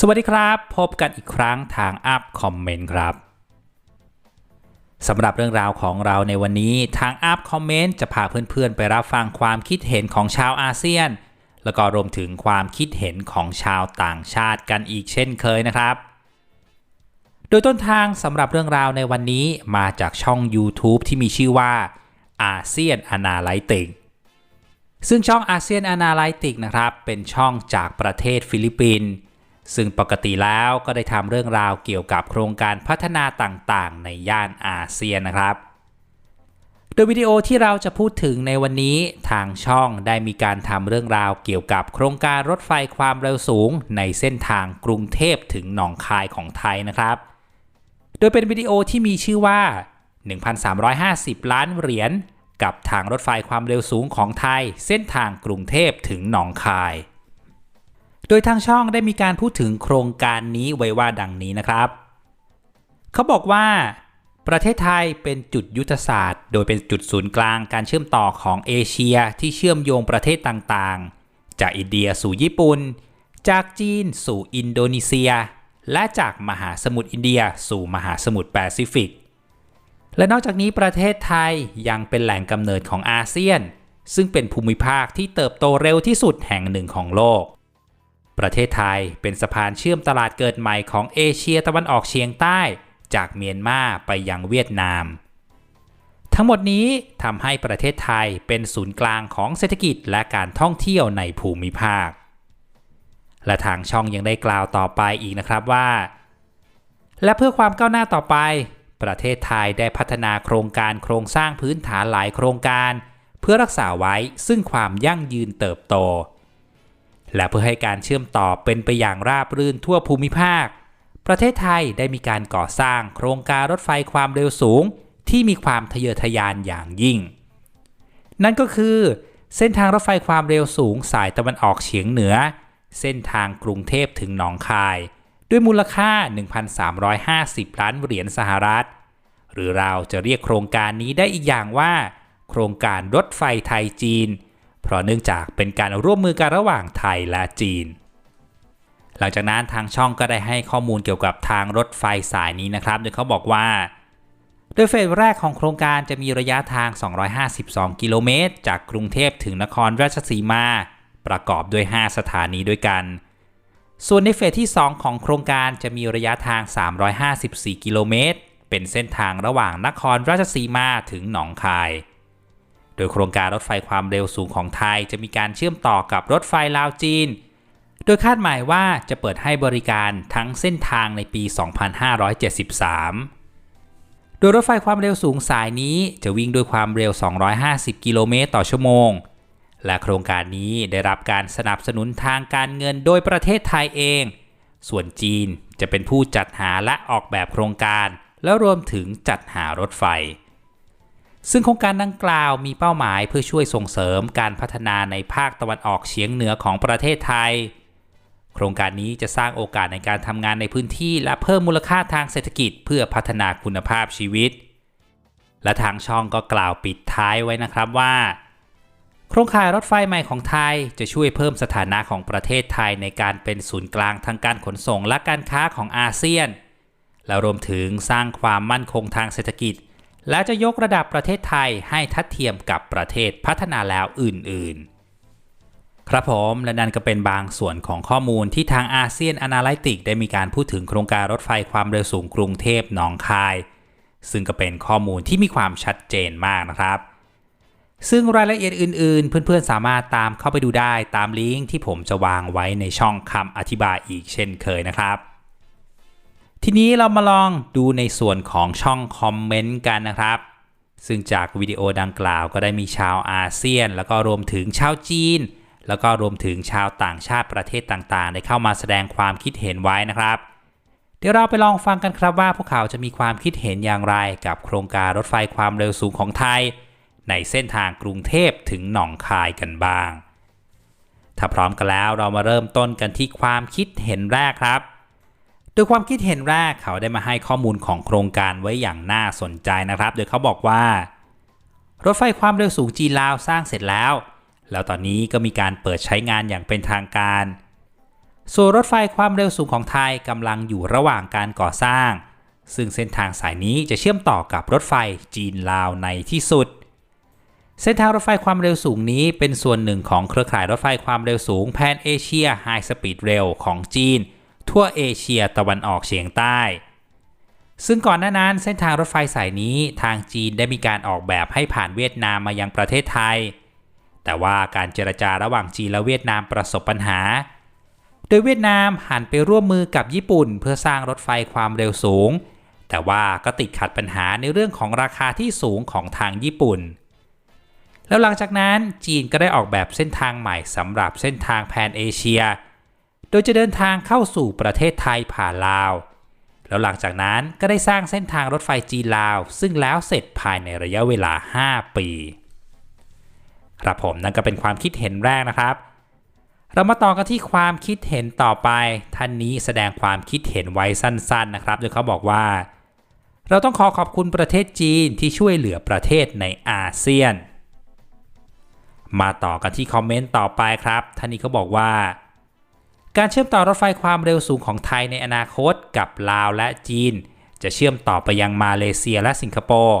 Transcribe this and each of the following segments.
สวัสดีครับ พบกันอีกครั้งทางอัพคอมเมนต์ครับสำหรับเรื่องราวของเราในวันนี้ทางอัพคอมเมนต์จะพาเพื่อนๆ ไปรับฟังความคิดเห็นของชาวอาเซียน แล้วก็รวมถึงความคิดเห็นของชาวต่างชาติกันอีกเช่นเคยนะครับ โดยต้นทางสำหรับเรื่องราวในวันนี้มาจากช่อง YouTube ที่มีชื่อว่าอาเซียนอนาไลติกซึ่งช่องอาเซียนอนาไลติกนะครับเป็นช่องจากประเทศฟิลิปปินส์ ซึ่งปกติแล้วก็ได้ทำเรื่องราวเกี่ยวกับโครงการพัฒนาต่างๆ ในย่านอาเซียนนะครับ โดยวิดีโอที่เราจะพูดถึงในวันนี้ทางช่องได้มีการทำเรื่องราวเกี่ยวกับโครงการรถไฟความเร็วสูง ในเส้นทางกรุงเทพถึงหนองคายของไทยนะครับ โดยเป็นวิดีโอที่มีชื่อว่า 1,350 ล้านเหรียญกับทางรถไฟความเร็วสูงของไทย เส้นทางกรุงเทพถึงหนองคาย โดยทางช่องได้มีการพูดถึงโครงการนี้ไว้ว่าดังนี้นะครับ เขาบอกว่าประเทศไทยเป็นจุดยุทธศาสตร์ โดยเป็นจุดศูนย์กลางการเชื่อมต่อของเอเชียที่เชื่อมโยงประเทศต่างๆ จากอินเดียสู่ญี่ปุ่น จากจีนสู่อินโดนีเซีย และจากมหาสมุทรอินเดียสู่มหาสมุทรแปซิฟิก และนอกจากนี้ประเทศไทยยังเป็นแหล่งกำเนิดของอาเซียน ซึ่งเป็นภูมิภาคที่เติบโตเร็วที่สุดแห่งหนึ่งของโลก ประเทศไทยเป็นสะพานเชื่อมตลาดเกิดใหม่ของเอเชียตะวันออกเฉียงใต้ จากเมียนมาไปยังเวียดนาม ทั้งหมดนี้ทำให้ประเทศไทยเป็นศูนย์กลางของเศรษฐกิจและการท่องเที่ยวในภูมิภาค และทางช่องยังได้กล่าวต่อไปอีกนะครับว่า และเพื่อความก้าวหน้าต่อไป ประเทศไทยได้พัฒนาโครงการโครงสร้างพื้นฐานหลายโครงการ เพื่อรักษาไว้ซึ่งความยั่งยืนเติบโต และเพื่อให้การเชื่อมต่อเป็นไปอย่างราบรื่นทั่วภูมิภาค ประเทศไทยได้มีการก่อสร้างโครงการรถไฟความเร็วสูง ที่มีความทะเยอทะยานอย่างยิ่ง นั่นก็คือ เส้นทางรถไฟความเร็วสูงสายตะวันออกเฉียงเหนือ เส้นทางกรุงเทพถึงหนองคาย ด้วยมูลค่า 1,350 ล้านเหรียญสหรัฐ หรือเราจะเรียกโครงการนี้ได้อีกอย่างว่า โครงการรถไฟไทยจีน เพราะเนื่องจากเป็นการร่วมมือกันระหว่างไทยและจีน หลังจากนั้นทางช่องก็ได้ให้ข้อมูลเกี่ยวกับทางรถไฟสายนี้นะครับโดยเขาบอกว่าโดยเฟสแรกของโครงการจะมีระยะทาง 252 กิโลเมตร จากกรุงเทพถึงนครราชสีมา ประกอบด้วย 5 สถานีด้วยกัน ส่วนในเฟสที่ 2 ของโครงการจะมีระยะทาง 354 กิโลเมตร เป็นเส้นทางระหว่างนครราชสีมาถึงหนองคาย โดยโครงการรถไฟความเร็วสูงของไทยจะมีการเชื่อมต่อกับรถไฟลาวจีน โดยคาดหมายว่าจะเปิดให้บริการทั้งเส้นทางในปี 2573 โดยรถไฟความเร็วสูงสายนี้จะวิ่งด้วยความเร็ว 250 กิโลเมตรต่อชั่วโมง และโครงการนี้ได้รับการสนับสนุนทางการเงินโดยประเทศไทยเอง ส่วนจีนจะเป็นผู้จัดหาและออกแบบโครงการ แล้วรวมถึงจัดหารถไฟ ซึ่งโครงการดังกล่าวมีเป้าหมายเพื่อช่วยส่งเสริมการพัฒนาในภาคตะวันออกเฉียงเหนือของประเทศไทย โครงการนี้จะสร้างโอกาสในการทำงานในพื้นที่และเพิ่มมูลค่าทางเศรษฐกิจเพื่อพัฒนาคุณภาพชีวิต และทางช่องก็กล่าวปิดท้ายไว้นะครับว่า โครงข่ายรถไฟใหม่ของไทยจะช่วยเพิ่มสถานะของประเทศไทยในการเป็นศูนย์กลางทางการขนส่งและการค้าของอาเซียน และรวมถึงสร้างความมั่นคงทางเศรษฐกิจ และจะยกระดับประเทศไทยให้ทัดเทียมกับประเทศพัฒนาแล้วอื่น ๆ ครับผมและนั่นก็เป็นบางส่วนของข้อมูลที่ทางอาเซียนอนาลิติกได้มีการพูดถึงโครงการรถไฟความเร็วสูงกรุงเทพหนองคาย ซึ่งก็เป็นข้อมูลที่มีความชัดเจนมากนะครับ ซึ่งรายละเอียดอื่น ๆ เพื่อน ๆ สามารถตามเข้าไปดูได้ตามลิงก์ที่ผมจะวางไว้ในช่องคำอธิบายอีกเช่นเคยนะครับ ทีนี้เรามาลองดูในส่วนของช่องคอมเมนต์กันนะครับ ซึ่งจากวิดีโอดังกล่าวก็ได้มีชาวอาเซียน แล้วก็รวมถึงชาวจีน แล้วก็รวมถึงชาวต่างชาติประเทศต่างๆ ได้เข้ามาแสดงความคิดเห็นไว้นะครับ เดี๋ยวเราไปลองฟังกันครับว่าพวกเขาจะมีความคิดเห็นอย่างไรกับโครงการรถไฟความเร็วสูงของไทย ในเส้นทางกรุงเทพถึงหนองคายกันบ้าง ถ้าพร้อมกันแล้วเรามาเริ่มต้นกันที่ความคิดเห็นแรกครับ โดยความคิดเห็นแรกเขาได้มาให้ข้อมูลของโครงการไว้อย่างน่าสนใจนะครับ โดยเขาบอกว่า รถไฟความเร็วสูงจีนลาวสร้างเสร็จแล้ว แล้วตอนนี้ก็มีการเปิดใช้งานอย่างเป็นทางการ ส่วนรถไฟความเร็วสูงของไทยกำลังอยู่ระหว่างการก่อสร้าง ซึ่งเส้นทางสายนี้จะเชื่อมต่อกับรถไฟจีนลาวในที่สุด เส้นทางรถไฟความเร็วสูงนี้เป็นส่วนหนึ่งของเครือข่ายรถไฟความเร็วสูงแพนเอเชียไฮสปีดเรลของจีน ทั่วเอเชียตะวันออกเฉียงใต้ ซึ่งก่อนหน้านั้นเส้นทางรถไฟสายนี้ทางจีนได้มีการออกแบบให้ผ่านเวียดนามมายังประเทศไทย แต่ว่าการเจรจาระหว่างจีนและเวียดนามประสบปัญหา โดยเวียดนามหันไปร่วมมือกับญี่ปุ่น เพื่อสร้างรถไฟความเร็วสูง แต่ว่าก็ติดขัดปัญหาในเรื่องของราคาที่สูงของทางญี่ปุ่นแล้วหลังจากนั้นจีนก็ได้ออกแบบเส้นทางใหม่สำหรับเส้นทางแพนเอเชีย โดยจะเดินทางเข้าสู่ประเทศไทยผ่านลาว แล้วหลังจากนั้นก็ได้สร้างเส้นทางรถไฟจีนลาว ซึ่งแล้วเสร็จภายในระยะเวลา 5 ปีครับผมนั่นก็เป็นความคิดเห็นแรกนะครับ เรามาต่อกันที่ความคิดเห็นต่อไป ท่านนี้แสดงความคิดเห็นไว้สั้น ๆนะครับโดยเขาบอกว่า เราต้องขอขอบคุณประเทศจีนที่ช่วยเหลือประเทศในอาเซียน มาต่อกันที่คอมเมนต์ต่อไปครับ ท่านนี้เขาบอกว่า การเชื่อมต่อรถไฟความเร็วสูงของไทยในอนาคตกับลาวและจีน จะเชื่อมต่อไปยังมาเลเซียและสิงคโปร์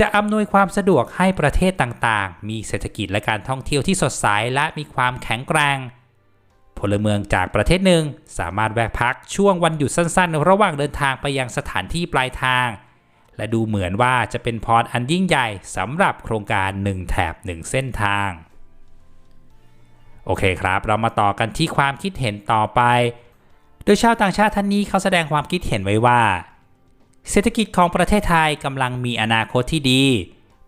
จะอำนวยความสะดวกให้ประเทศต่างๆ มีเศรษฐกิจและการท่องเที่ยวที่สดใสและมีความแข็งแกร่งพลเมืองจากประเทศหนึ่งสามารถแวะพักช่วงวันหยุดสั้นๆ ระหว่างเดินทางไปยังสถานที่ปลายทาง และดูเหมือนว่าจะเป็นพรอันยิ่งใหญ่สำหรับโครงการ 1 แถบ 1 เส้นทาง โอเคครับ เรามาต่อกันที่ความคิดเห็นต่อไป โดยชาวต่างชาติท่านนี้เขาแสดงความคิดเห็นไว้ว่า เศรษฐกิจของประเทศไทยกำลังมีอนาคตที่ดี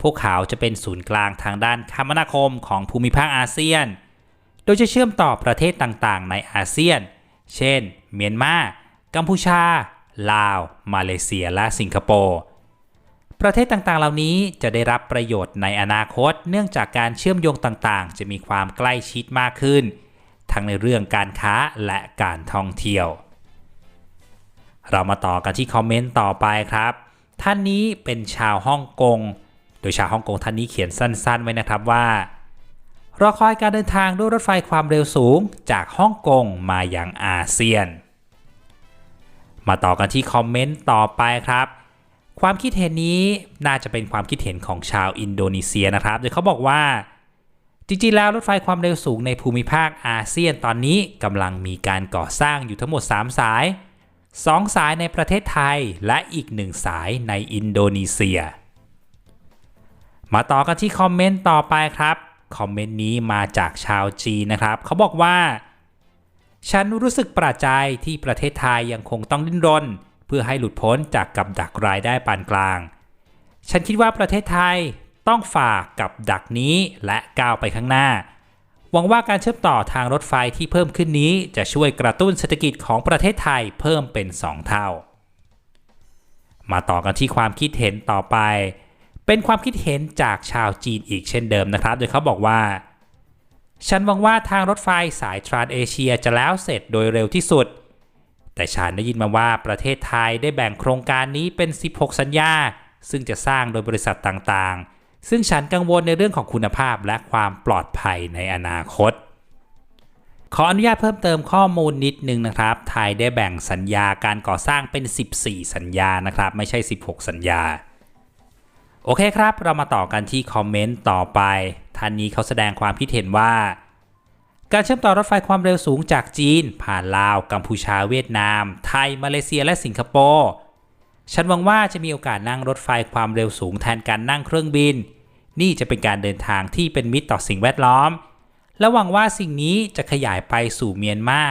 พวกเขาจะเป็นศูนย์กลางทางด้านคมนาคมของภูมิภาคอาเซียน โดยจะเชื่อมต่อประเทศต่างๆ ในอาเซียน เช่น เมียนมา กัมพูชา ลาว มาเลเซีย และสิงคโปร์ ประเทศต่างๆ เหล่านี้จะได้รับประโยชน์ในอนาคต เนื่องจากการเชื่อมโยงต่างๆ จะมีความใกล้ชิดมากขึ้น ทั้งในเรื่องการค้าและการท่องเที่ยว เรามาต่อกันที่คอมเมนต์ต่อไปครับ ท่านนี้เป็นชาวฮ่องกง โดยชาวฮ่องกงท่านนี้เขียนสั้นๆ ไว้นะครับว่ารอคอยการเดินทางด้วยรถไฟความเร็วสูงจากฮ่องกงมาอย่างอาเซียน มาต่อกันที่คอมเมนต์ต่อไปครับ ความคิดเห็นนี้น่าจะเป็นความคิดเห็นของชาวอินโดนีเซียนะครับ โดยเขาบอกว่า จริงๆ แล้วรถไฟความเร็วสูงในภูมิภาคอาเซียนตอนนี้กำลังมีการก่อสร้างอยู่ทั้งหมด 3 สาย 2 สายในประเทศไทยและอีก 1 สายในอินโดนีเซีย มาต่อกันที่คอมเมนต์ต่อไปครับ คอมเมนต์นี้มาจากชาวจีนนะครับ เขาบอกว่า ฉันรู้สึกประใจที่ประเทศไทยยังคงต้องดิ้นรน เพื่อให้หลุดพ้นจากกับดักรายได้ปานกลาง ฉันคิดว่าประเทศไทยต้องฝ่ากับดักนี้และก้าวไปข้างหน้า หวังว่าการเชื่อมต่อทางรถไฟที่เพิ่มขึ้นนี้จะช่วยกระตุ้นเศรษฐกิจของประเทศไทยเพิ่มเป็น 2 เท่า มาต่อกันที่ความคิดเห็นต่อไป เป็นความคิดเห็นจากชาวจีนอีกเช่นเดิมนะครับ โดยเขาบอกว่าฉันหวังว่าทางรถไฟสายทรานเอเชียจะแล้วเสร็จโดยเร็วที่สุด แต่ฉันได้ยินมาว่าประเทศไทยได้แบ่งโครงการนี้เป็น 16 สัญญา ซึ่งจะสร้างโดยบริษัทต่างๆ ซึ่งฉันกังวลในเรื่องของคุณภาพและความปลอดภัยในอนาคต ขออนุญาตเพิ่มเติมข้อมูลนิดนึงนะครับ ไทยได้แบ่งสัญญาการก่อสร้างเป็น 14 สัญญานะครับ ไม่ใช่ 16 สัญญา โอเคครับ เรามาต่อกันที่คอมเมนต์ต่อไปท่านนี้เขาแสดงความคิดเห็นว่า การเชื่อมต่อรถไฟความเร็วสูงจากจีน ผ่านลาว กัมพูชาเวียดนาม ไทย มาเลเซียและสิงคโปร์ฉันหวังว่าจะมีโอกาสนั่งรถไฟความเร็วสูงแทนการนั่งเครื่องบิน นี่จะเป็นการเดินทางที่เป็นมิตรต่อสิ่งแวดล้อม และหวังว่าสิ่งนี้จะขยายไปสู่เมียนมา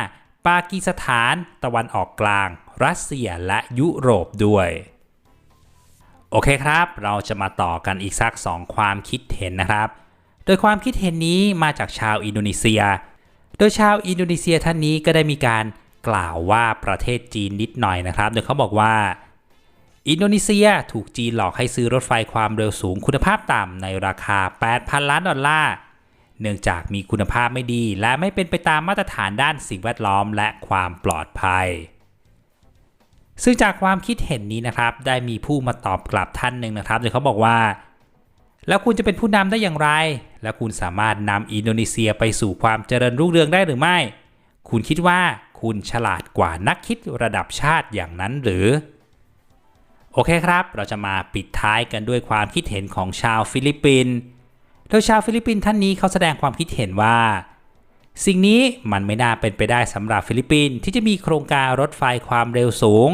ปากีสถาน ตะวันออกกลาง รัสเซียและยุโรปด้วย โอเคครับ เราจะมาต่อกันอีกสัก 2 ความคิดเห็นนะครับ ดยความคิดเห็นนี้มาจากชาวอินโดนีเซีย โดยชาวอินโดนีเซียท่านนี้ก็ได้มีการกล่าวว่าประเทศจีนนิดหน่อยนะครับ โดยเขาบอกว่า อินโดนีเซียถูกจีนหลอกให้ซื้อรถไฟความเร็วสูงคุณภาพต่ำในราคา 8,000 ล้านดอลลาร์ เนื่องจากมีคุณภาพไม่ดี และไม่เป็นไปตามมาตรฐานด้านสิ่งแวดล้อมและความปลอดภัย ซึ่งจากความคิดเห็นนี้นะครับ ได้มีผู้มาตอบกลับท่านหนึ่งนะครับ โดยเขาบอกว่า แล้วคุณจะเป็นผู้นำได้อย่างไร และคุณสามารถนำอินโดนีเซียไปสู่ความเจริญรุ่งเรืองได้หรือไม่ คุณคิดว่าคุณฉลาดกว่านักคิดระดับชาติอย่างนั้นหรือ โอเคครับ เราจะมาปิดท้ายกันด้วยความคิดเห็นของชาวฟิลิปปินส์ โดยชาวฟิลิปปินส์ท่านนี้เขาแสดงความคิดเห็นว่า สิ่งนี้มันไม่น่าเป็นไปได้สำหรับฟิลิปปินส์ที่จะมีโครงการรถไฟความเร็วสูง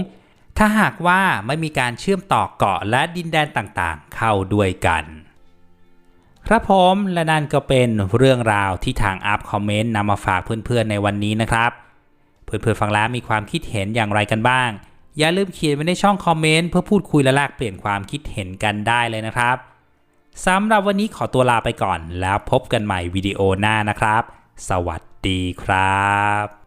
ถ้าหากว่าไม่มีการเชื่อมต่อเกาะและดินแดนต่างๆ เข้าด้วยกัน ครับผมและนั่นก็เป็นเรื่องราวที่ทางอัพคอมเมนต์นำมาฝากเพื่อนๆในวันนี้นะครับ เพื่อนๆฟังแล้วมีความคิดเห็นอย่างไรกันบ้าง อย่าลืมเขียนไว้ในช่องคอมเมนต์เพื่อพูดคุยและแลกเปลี่ยนความคิดเห็นกันได้เลยนะครับสำหรับวันนี้ขอตัวลาไปก่อน แล้วพบกันใหม่วิดีโอหน้านะครับ สวัสดีครับ